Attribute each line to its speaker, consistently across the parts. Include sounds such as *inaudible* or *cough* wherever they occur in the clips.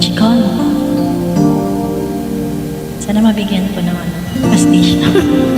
Speaker 1: Chicon. Sana mabigyan ko ng ano, pastisya. *laughs*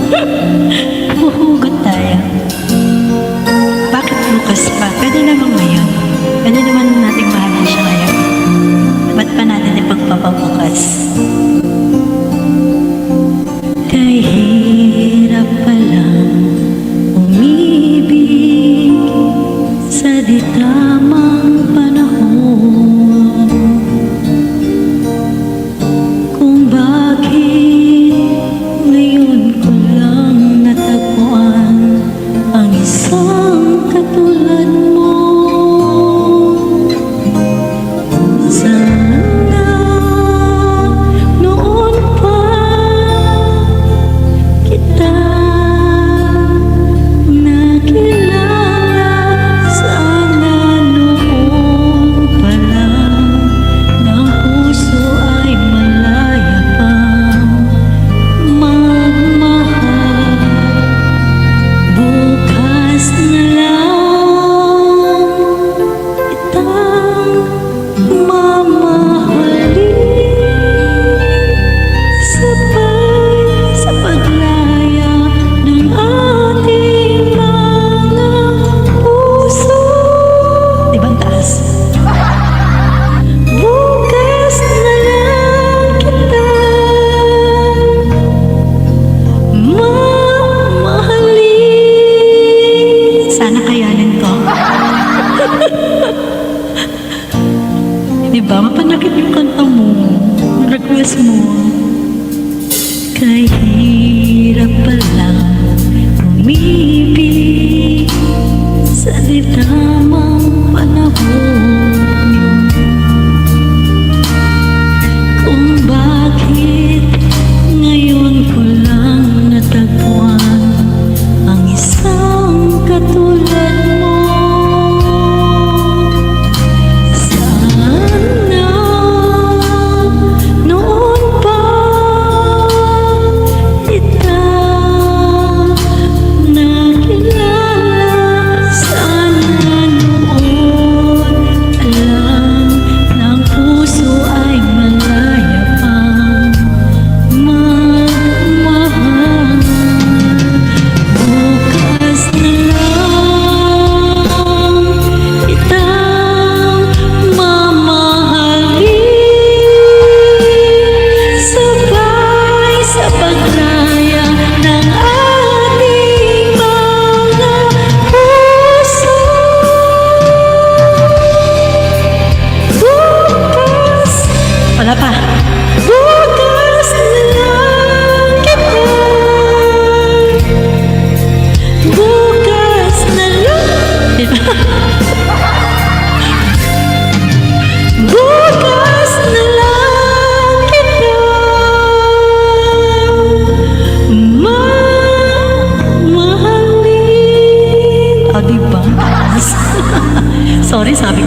Speaker 1: Diba? Mapanakit yung kanta mo. Request mo. Kay hirap pala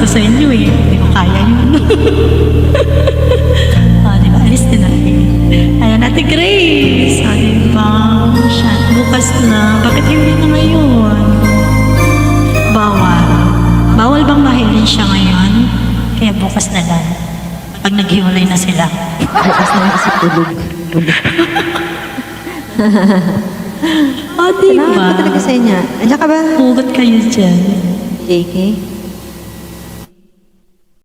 Speaker 1: Ko sa inyo eh. Hindi ko kaya yun. *laughs* o diba? Alis din natin. Ayan, Ate Grace. O diba? Siya, bukas na. Bakit hindi na ngayon? Bawal. Bawal bang mahilin siya ngayon? Kaya bukas na lang. Pag naghiwalay na sila.
Speaker 2: Bukas na lang kasi tulog. Tulog.
Speaker 1: O,
Speaker 2: Salamat
Speaker 1: diba?
Speaker 2: po talaga sa inyo. Andiyan ka ba?
Speaker 1: Hugot kayo dyan.
Speaker 2: JK?